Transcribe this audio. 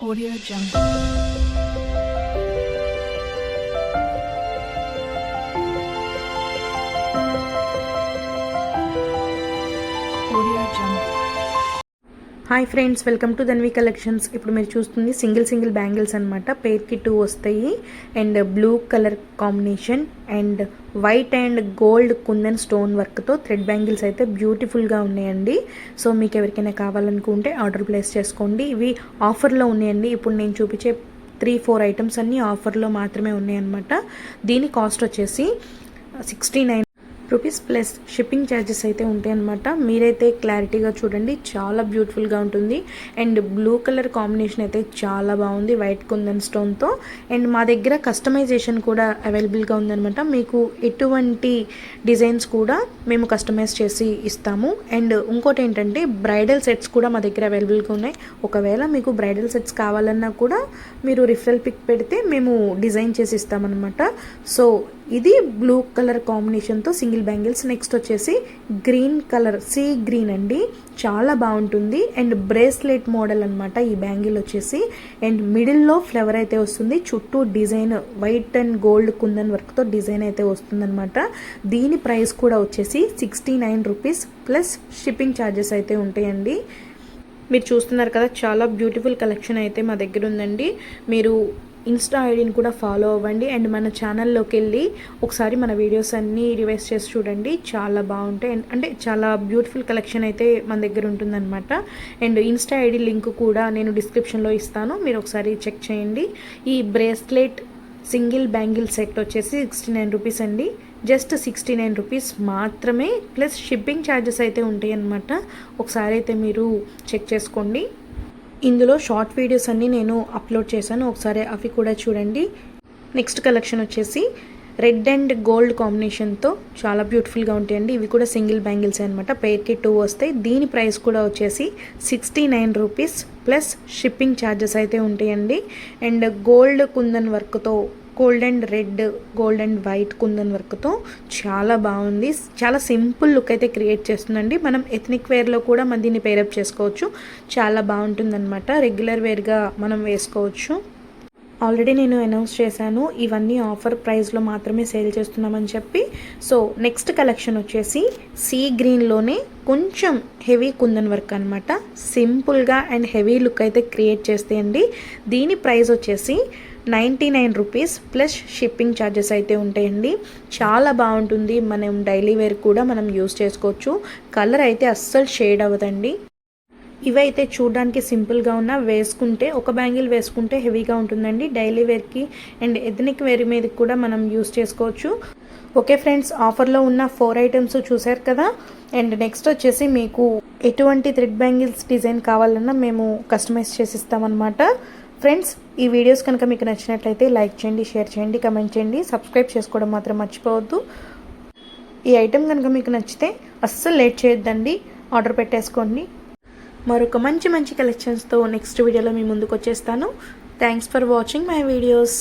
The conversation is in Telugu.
Audio Jungle. Hi friends welcome to Dhanvi collections ఇప్పుడు మీరు చూస్తుంది సింగిల్ సింగిల్ బ్యాంగిల్స్ అనమాట పేర్కి టూ వస్తాయి. And blue colour combination and white and gold kundan stone వర్క్తో థ్రెడ్ బ్యాంగిల్స్ అయితే బ్యూటిఫుల్గా ఉన్నాయండి. సో మీకు ఎవరికైనా కావాలనుకుంటే ఆర్డర్ ప్లేస్ చేసుకోండి. ఇవి ఆఫర్లో ఉన్నాయండి. ఇప్పుడు నేను చూపించే త్రీ ఫోర్ ఐటమ్స్ అన్నీ ఆఫర్లో మాత్రమే ఉన్నాయన్నమాట. దీని కాస్ట్ వచ్చేసి sixty nine rupees plus shipping charges అయితే ఉంటాయి అనమాట మీరైతే క్లారిటీగా చూడండి చాలా బ్యూటిఫుల్గా ఉంటుంది. అండ్ బ్లూ కలర్ కాంబినేషన్ అయితే చాలా బాగుంది వైట్ కుందన్ స్టోన్తో అండ్ మా దగ్గర కస్టమైజేషన్ కూడా అవైలబుల్గా ఉందనమాట మీకు ఎటువంటి డిజైన్స్ కూడా మేము కస్టమైజ్ చేసి ఇస్తాము. అండ్ ఇంకోటి ఏంటంటే బ్రైడల్ సెట్స్ కూడా మా దగ్గర అవైలబుల్గా ఉన్నాయి. ఒకవేళ మీకు బ్రైడల్ సెట్స్ కావాలన్నా కూడా మీరు రిఫరల్ పిక్ పెడితే మేము డిజైన్ చేసి ఇస్తామన్నమాట. సో ఇది బ్లూ కలర్ కాంబినేషన్తో సింగిల్ బ్యాంగిల్స్ నెక్స్ట్ వచ్చేసి గ్రీన్ కలర్ సీ గ్రీన్ అండి. చాలా బాగుంటుంది. అండ్ బ్రేస్లెట్ మోడల్ అనమాట ఈ బ్యాంగిల్ వచ్చేసి. అండ్ మిడిల్లో ఫ్లవర్ అయితే వస్తుంది. చుట్టూ design white and gold kundan వర్క్తో డిజైన్ అయితే వస్తుందన్నమాట. దీని ప్రైస్ కూడా వచ్చేసి sixty nine rupees plus shipping charges అయితే ఉంటాయండి. మీరు చూస్తున్నారు కదా చాలా బ్యూటిఫుల్ కలెక్షన్ అయితే మా దగ్గర ఉందండి. మీరు ఇన్స్టా ఐడిని కూడా ఫాలో అవ్వండి. అండ్ మన ఛానల్లోకి వెళ్ళి ఒకసారి మన వీడియోస్ అన్నీ రివైజ్ చేసి చూడండి. చాలా బాగుంటాయి. అండ్ అంటే చాలా బ్యూటిఫుల్ కలెక్షన్ అయితే మన దగ్గర ఉంటుందన్నమాట. అండ్ ఇన్స్టా ఐడి లింక్ కూడా నేను డిస్క్రిప్షన్లో ఇస్తాను. మీరు ఒకసారి చెక్ చేయండి. ఈ బ్రేస్లెట్ సింగిల్ బ్యాంగిల్ సెట్ వచ్చేసి సిక్స్టీ నైన్ రూపీస్ అండి. జస్ట్ సిక్స్టీ నైన్ రూపీస్ మాత్రమే. ప్లస్ షిప్పింగ్ ఛార్జెస్ అయితే ఉంటాయి అన్నమాట ఒకసారి అయితే మీరు చెక్ చేసుకోండి. ఇందులో షార్ట్ వీడియోస్ అన్నీ నేను అప్లోడ్ చేశాను. ఒకసారి అవి కూడా చూడండి. నెక్స్ట్ కలెక్షన్ వచ్చేసి రెడ్ అండ్ గోల్డ్ కాంబినేషన్తో చాలా బ్యూటిఫుల్గా ఉంటాయండి. ఇవి కూడా సింగిల్ బ్యాంగిల్స్ అనమాట పేర్కి టూ వస్తాయి. దీని ప్రైస్ కూడా వచ్చేసి sixty nine rupees plus shipping charges అయితే ఉంటాయండి. అండ్ గోల్డ్ కుందన్ వర్క్తో gold and red gold and white kundan వర్క్తో చాలా బాగుంది. చాలా సింపుల్ లుక్ అయితే క్రియేట్ చేస్తుందండి. మనం ఎథనిక్ వేర్లో కూడా మనం దీన్ని పేరప్ చేసుకోవచ్చు. చాలా బాగుంటుందన్నమాట. రెగ్యులర్ వేర్గా మనం వేసుకోవచ్చు. ఆల్రెడీ నేను అనౌన్స్ చేశాను ఇవన్నీ ఆఫర్ ప్రైస్లో మాత్రమే సేల్ చేస్తున్నామని చెప్పి. సో నెక్స్ట్ కలెక్షన్ వచ్చేసి సీ గ్రీన్లోనే కొంచెం హెవీ కుందన్ వర్క్ అనమాట సింపుల్గా అండ్ హెవీ లుక్ అయితే క్రియేట్ చేస్తే అండి. దీని ప్రైస్ వచ్చేసి ninety nine rupees plus shipping charges అయితే ఉంటాయండి. చాలా బాగుంటుంది. మనం డైలీ వేర్ కూడా మనం యూస్ చేసుకోవచ్చు. కలర్ అయితే అస్సలు షేడ్ అవ్వదండి. ఇవైతే చూడడానికి సింపుల్గా ఉన్న వేసుకుంటే ఒక బ్యాంగిల్ వేసుకుంటే హెవీగా ఉంటుందండి. డైలీ వేర్కి అండ్ ఎథనిక్ వేర్ మీద కూడా మనం యూస్ చేసుకోవచ్చు. ఓకే ఫ్రెండ్స్ ఆఫర్లో ఉన్న ఫోర్ ఐటమ్స్ చూసారు కదా? అండ్ నెక్స్ట్ వచ్చేసి మీకు ఎటువంటి థ్రెడ్ బ్యాంగిల్స్ డిజైన్ కావాలన్నా మేము కస్టమైజ్ చేసిస్తామన్నమాట. ఫ్రెండ్స్ ఈ వీడియోస్ కనుక మీకు నచ్చినట్లయితే లైక్ చేయండి షేర్ చేయండి కమెంట్ చేయండి. సబ్స్క్రైబ్ చేసుకోవడం మాత్రం మర్చిపోవద్దు. ఈ ఐటెం కనుక మీకు నచ్చితే అస్సలు లేట్ చేయొద్దండి. ఆర్డర్ పెట్టేసుకోండి. మరొక మంచి మంచి కలెక్షన్స్తో నెక్స్ట్ వీడియోలో మీ ముందుకు వచ్చేస్తాను. Thanks for watching my videos